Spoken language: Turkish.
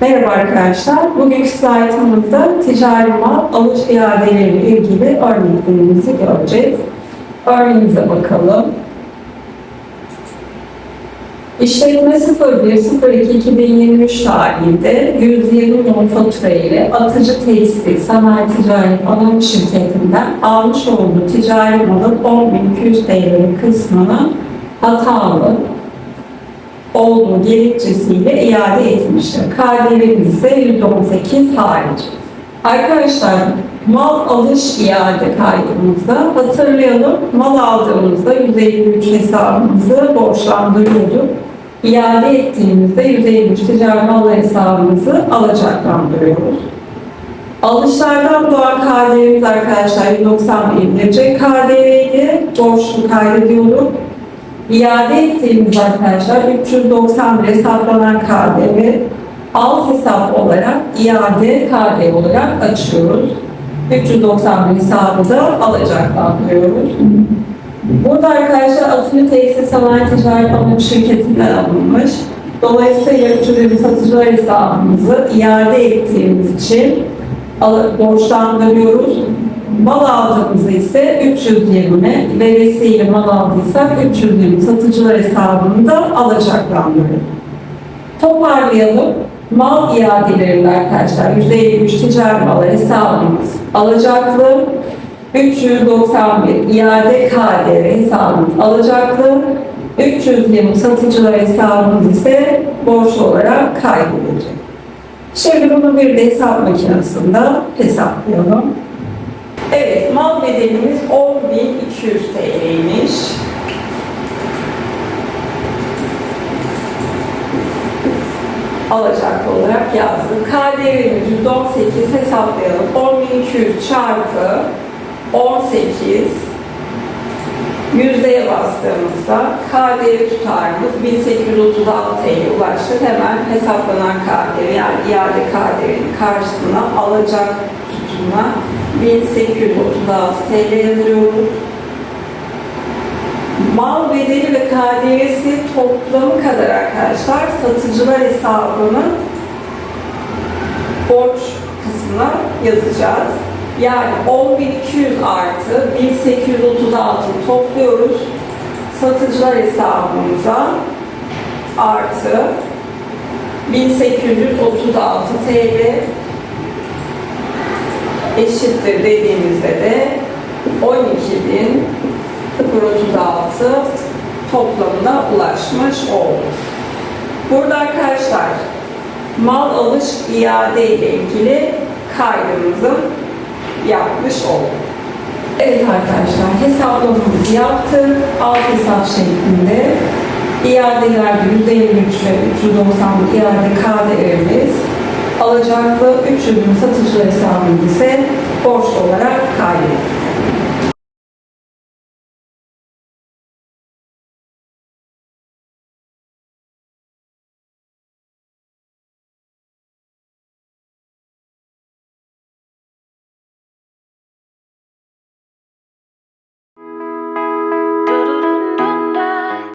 Merhaba arkadaşlar. Bugünkü slaytımızda ticari mal alış iadeleriyle ilgili örneklerimizi göreceğiz. Örneğimize bakalım. İşletme 01.02.2023 tarihinde 120 non fatura ile Atıcı Tekstil Sanayi Ticaret Anonim Şirketi'nden almış olduğu ticari malın 10.200 TL kısmını hatalı olduğu gerekçesiyle iade etmiştir. KDV'miz ise %18 hariç. Arkadaşlar mal alış iade kaydımızda hatırlayalım mal aldığımızda 153 hesabımızı borçlandırıyorduk. İade ettiğimizde 153 ticari mal hesabımızı alacaklandırıyoruz. Alışlardan doğan KDV'miz arkadaşlar 191 derece KDV'yi borçlu kaydediyorduk. İade ettiğimiz arkadaşlar 391 hesaplanan KDV alt hesap olarak iade KDV olarak açıyoruz. 391 hesabı da alacaklandırıyoruz. Burada arkadaşlar Atıncı Tekstil Sanayi Ticaret Anonim Şirketi'nden alınmış. Dolayısıyla 320 satıcılar hesabımızı iade ettiğimiz için borçlandırıyoruz. Mal aldığımızda ise 320, veresiyle mal aldıysak 320 satıcılar hesabında alacaklandırıyoruz. Toparlayalım. Mal iadelerinde arkadaşlar %53 ticari mal hesabımız alacaklı. 391 iade KDV hesabımız alacaklı. 320 satıcılar hesabımız ise borç olarak kaydedilecek. Şimdi bunu bir de hesap makinesinde hesaplayalım. Evet, mal bedelimiz 10.200 TL'ymiş. alacaklı olarak yazdık. KDV'miz 118 hesaplayalım. 10.200 çarpı 18 yüzdeye bastığımızda KDV tutarımız 1836 TL ulaştı. Hemen hesaplanan KDV yani iade KDV'nin karşısına alacak tutuma 1836 TL yazıyoruz. Mal bedeli ve KDV'si toplamı kadar arkadaşlar satıcılar hesabının borç kısmına yazacağız. Yani 10.200 artı 1836 topluyoruz. Satıcılar hesabımıza artı 1836 TL eşittir dediğimizde de 12.000 036 toplamına ulaşmış olduk. Burada arkadaşlar mal alış iade ile ilgili kaydımızı yapmış olduk. Evet arkadaşlar hesaplamamızı yaptık. Alt hesap şeklinde iadelerde %53 ve 390 iade KDV'miz alacaklı 300 bin satıcı hesabımız ise borç olarak kaydedildi.